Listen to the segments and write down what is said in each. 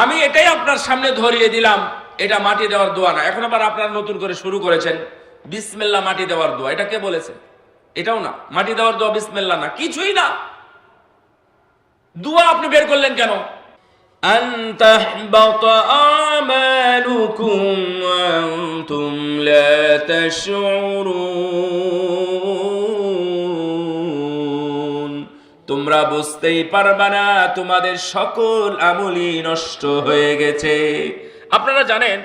আমি এটাই আপনার সামনে ধরিয়ে দিলাম, এটা মাটি দেওয়ার দোয়া না। এখন আবার আপনারা নতুন করে শুরু করেছেন বিসমিল্লা মাটি দেওয়ার দোয়া। এটা কে বলেছে? এটাও না। মাটি দেওয়ার দোয়া বিসমিল্লা না। কিছুই না। দোয়া আপনি বের করলেন কেন? أن বুঝতেই পারবা না তোমাদের সকল আমলই নষ্ট হয়ে গেছে আপনারা জানেন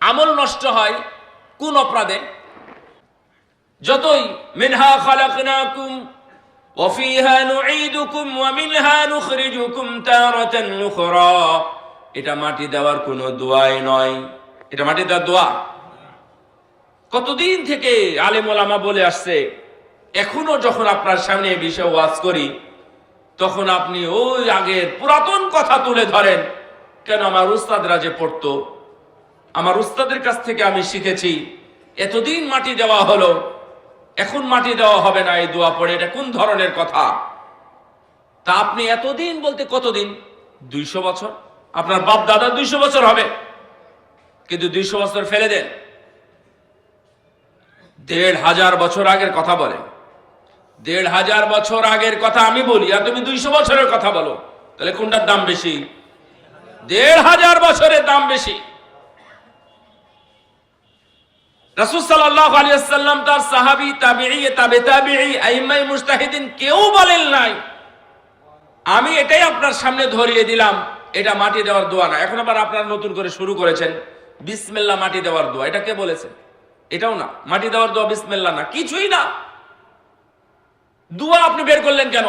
আমল নষ্ট হয় কোন অপরাধে যতই মিনহা খালাকনাকুম وفيها نعيدكم ومنها نخرجكم تارة أخرى এটা মাটি দেওয়ার কোনো দোয়াই নয় এটা মাটি দেওয়ার দোয়া কতদিন থেকে আলেম ওলামা বলে আসছে এখনও যখন আপনার সামনে এই বিষয়ে ওয়াজ করি, তখন আপনি ওই আগের পুরাতন কথা তুলে ধরেন, কেন আমার উস্তাদরা যে পড়তো? আমার উস্তাদের কাছ থেকে আমি শিখেছি, এতদিন মাটি দেওয়া হলো, এখন মাটি দেওয়া হবে না এই দোয়া পড়ে, এটা কোন ধরনের কথা? তা আপনি এতদিন বলতে কতদিন? দুইশো বছর? আপনার বাপ দাদা দুইশো বছর হবে, কিন্তু দুইশো বছর ফেলে দেন। দেড় হাজার বছর আগের কথা বলে দেড় হাজার বছর আগের কথা আমি বলি, আর তুমি দুইশো বছরের কথা বলো। তাহলে কোনটার দাম বেশি? দেড় হাজার বছরের দাম বেশি। কেউ বলেন নাই। আমি এটাই আপনার সামনে ধরিয়ে দিলাম, এটা মাটি দেওয়ার দোয়া না। এখন আবার আপনারা নতুন করে শুরু করেছেন, বিসমিল্লাহ মাটি দেওয়ার দোয়া। এটা কে এটাও না, মাটি দেওয়ার দোয়া না, কিছুই না। দোয়া আপনি বের করলেন কেন?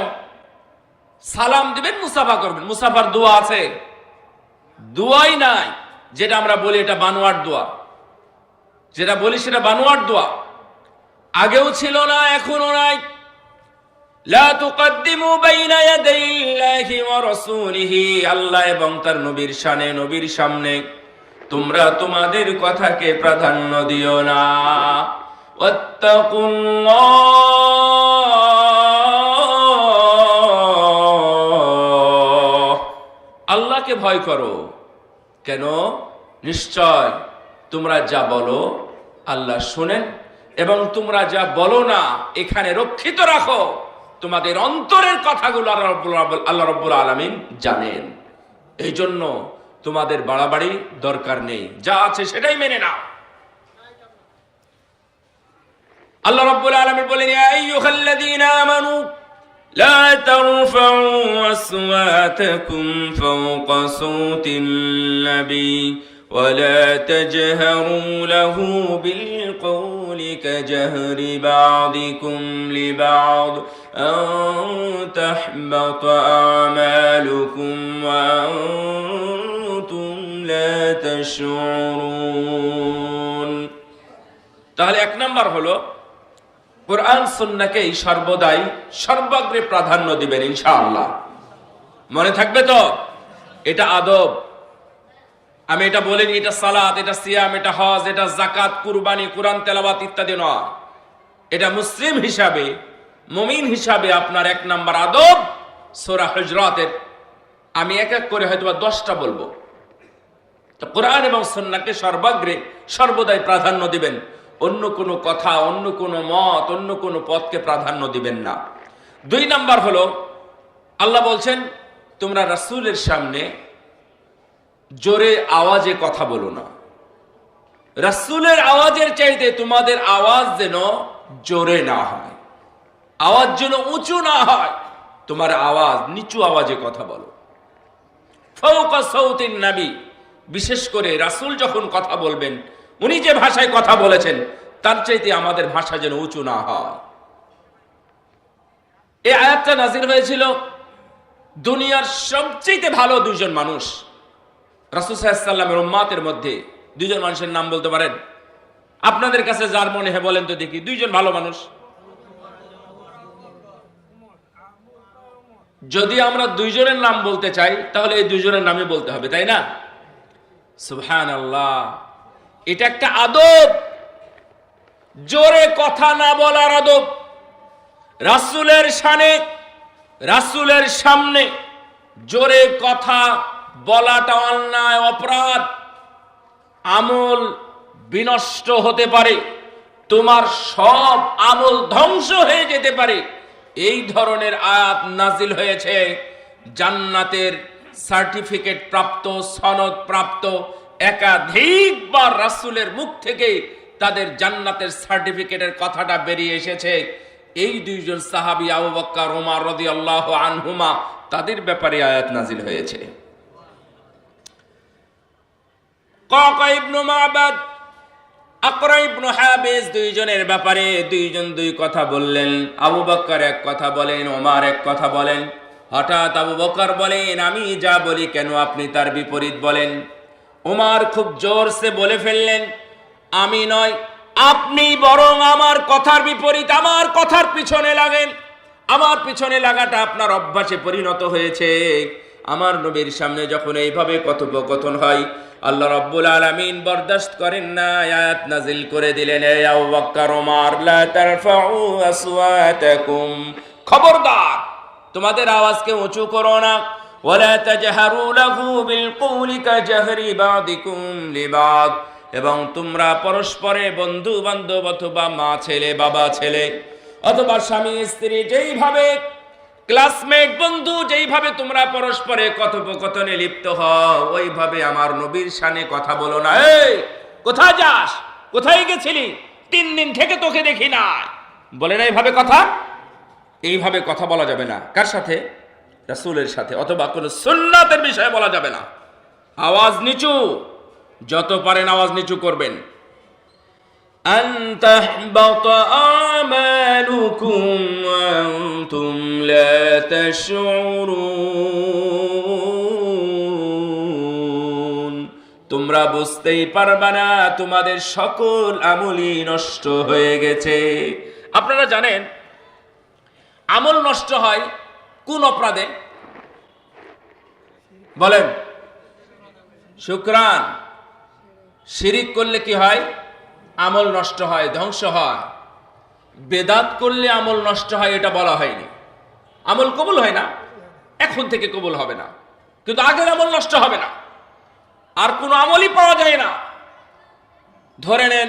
সালাম দিবেন, মুসাফা করবেন। মুসাফার দোয়া আছে। দোয়াই নাই, যেটা আমরা বলি এটা বানোয়ার দোয়া। যেটা বলি সেটা বানোয়ার দোয়া। আগেও ছিল না এখনও নাই। তোমাদের কথাকে প্রাধান্য দিও না। করো। কেন? নিশ্চয় তোমরা যা বলো আল্লাহ শোনেন এবং তোমরা যা বলো না এখানে রক্ষিত রাখো। তোমাদের অন্তরের কথাগুলো আল্লাহ রব্বুল- আলমিন জানেন। এই জন্য তোমাদের বাড়াবাড়ি দরকার নেই। যা আছে সেটাই মেনে নাও। আল্লাহ রব্বুল আলমিন বলেন, "ইয়া আইয়ুহাল্লাযীনা আমানু لا ترفعوا أصواتكم فوق صوت النبي ولا تجهروا له بالقول كجهر بعضكم لبعض أن تحبط أعمالكم وأنتم لا تشعرون তাহলে এক নাম্বার হলো কোরআন, সুন্নাকেই সর্বদাই সর্বাগ্রে প্রাধান্য দিবেন, ইনশাআল্লাহ। মনে থাকবে তো? এটা আদব। আমি এটা বলিনি, এটা সালাত, এটা সিয়াম, এটা হজ, এটা জাকাত কুরবানি, কোরআন তেলাবাত ইত্যাদি নয়। এটা মুসলিম হিসাবে, মুমিন হিসাবে আপনার এক নাম্বার আদব, সোরা হজরতের। আমি এক এক করে হয়তো বা দশটা বলব। তো কোরআন এবং সন্নাকে সর্বাগ্রে, সর্বদাই প্রাধান্য দিবেন। অন্য কোনো কথা, অন্য কোনো মত, অন্য কোনো পথকে প্রাধান্য দিবেন না। দুই নাম্বার হলো, আল্লাহ বলছেন, তোমরা রাসূলের সামনে জোরে আওয়াজে কথা বলো না। রাসূলের আওয়াজের চাইতে তোমাদের আওয়াজ যেন জোরে না হয়। আওয়াজ যেন উঁচু না হয়। তোমার আওয়াজ, নিচু আওয়াজে কথা বলো। ফৌকা সৌতিন নাবি, বিশেষ করে রাসূল যখন কথা বলবেন উনি যে ভাষায় কথা বলেছেন, তার চাইতে আমাদের ভাষা যেন উঁচু না হয়। এই আয়াতটা নাজির হয়েছিল দুনিয়ার সবচেয়ে ভালো দুইজন মানুষ। রাসূল উম্মাতের মধ্যে দুইজন মানুষের নাম বলতে পারেন? আপনাদের কাছে যার মনে হয় বলেন তো দেখি, দুইজন ভালো মানুষ? যদি আমরা দুইজনের নাম বলতে চাই, তাহলে এই দুইজনের নামই বলতে হবে, তাই না? সুবহান আল্লাহ এটা একটা আদব। জোরে কথা না বলার আদব। রাসুলের শানে, রাসুলের সামনে জোরে কথা বলাটা অন্যায়, অপরাধ। আমল বিনষ্ট হতে পারে। তোমার সব আমল ধ্বংস হয়ে যেতে পারে। এই ধরনের আয়াত নাজিল হয়েছে। জান্নাতের সার্টিফিকেট প্রাপ্ত, সনদ প্রাপ্ত একাধিকবার রাসূলের মুখ থেকে তাদের জান্নাতের সার্টিফিকেটের কথাটা বেরিয়ে এসেছে। এই দুইজন সাহাবি আবু বক্কর ওমর রাদিয়াল্লাহু আনহুমা, তাদের ব্যাপারে আয়াত নাজিল হয়েছে। দুইজনের ব্যাপারে দুইজন দুই কথা বললেন। আবু বক্কর এক কথা বলেন ওমার এক কথা বলেন। হঠাৎ আবু বকর বলেন, আমি যা বলি কেন আপনি তার বিপরীত বলেন? ওমার খুব জোরসে বলে ফেললেন, আমি নয় আপনি বরং আমার কথার বিপরীত, আমার কথার পিছনে লাগেন। আমার পিছনে লাগাটা আপনার অভ্যাসে পরিণত হয়েছে। আমার নবীর সামনে যখন এইভাবে কথোপকথন হয়, আল্লাহ রাব্বুল আলামিন বরদাস্ত করেন না, আয়াত নাজিল করে দিলেন খবরদার, তোমাদের আওয়াজকে উঁচু করো না। তাজহারু লাহু বিল কওলি কাজহরি বাদিকুম লিবাদ এবং তোমরা পরস্পরে বন্ধু বান্ধব অথবা মা ছেলে, বাবা ছেলে অথবা স্বামী, স্ত্রী, যেইভাবে ক্লাসমেট বন্ধু, যেইভাবে তোমরা পরস্পরে কথোপকথনে লিপ্ত হও, ওইভাবে আমার নবীর সানে কথা বলো না। এই, কোথায় যাস? কোথায় গেছিলি? তিন দিন থেকে তোকে দেখি না বলে না এইভাবে কথা? এইভাবে কথা বলা যাবে না। কার সাথে? রাসূলের সাথে অথবা কোন সুন্নাতের বিষয়ে বলা যাবে না আওয়াজ নিচু যত পারেন আওয়াজ নিচু করবেন أن تحبط أعمالكم وأنتم لا تشعرون তোমরা বুঝতেই পারবা না তোমাদের সকল আমলই নষ্ট হয়ে গেছে আপনারা জানেন আমল নষ্ট হয় কোন অপরাধে? বলেন। শুক্রান। শিরিক করলে কি হয়? আমল নষ্ট হয়, ধ্বংস হয়। বেদাত করলে আমল নষ্ট হয়, এটা বলা হয়নি। আমল কবুল হয় না? এখন থেকে কবুল হবে না। কিন্তু আগের আমল নষ্ট হবে না। আর কোনো আমলই পাওয়া যায় না। ধরে নেন,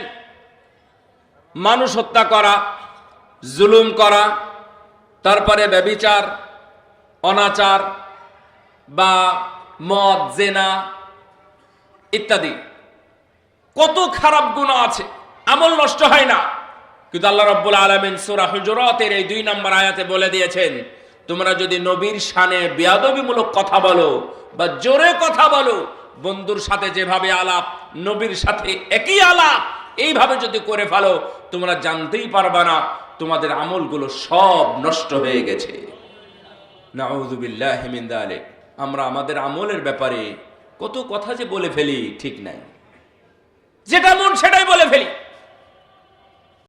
মানুষ হত্যা করা, জুলুম করা, তারপরে ব্যবিচার অনাচার বা মদ, জেনা ইত্যাদি। কত খারাপ গুণ আছে, আমল নষ্ট হয় না। কিন্তু আল্লাহ রব্বুল আলমিন সুরা হুজরাতের এই দুই নম্বর আয়াতে বলে দিয়েছেন, তোমরা যদি নবীর শানে বেয়াদবিমূলক কথা বলো বা জোরে কথা বলো, বন্ধুর সাথে যেভাবে আলাপ, নবীর সাথে একই আলাপ, এইভাবে যদি করে ফেলো, তোমরা জানতেই পারবা না, তোমাদের আমলগুলো সব নষ্ট হয়ে গেছে। নাউযুবিল্লাহি হেমিন্দা আলেক আমরা আমাদের আমলের ব্যাপারে কত কথা যে বলে ফেলি, ঠিক নাই। যেটা মন সেটাই বলে ফেলি।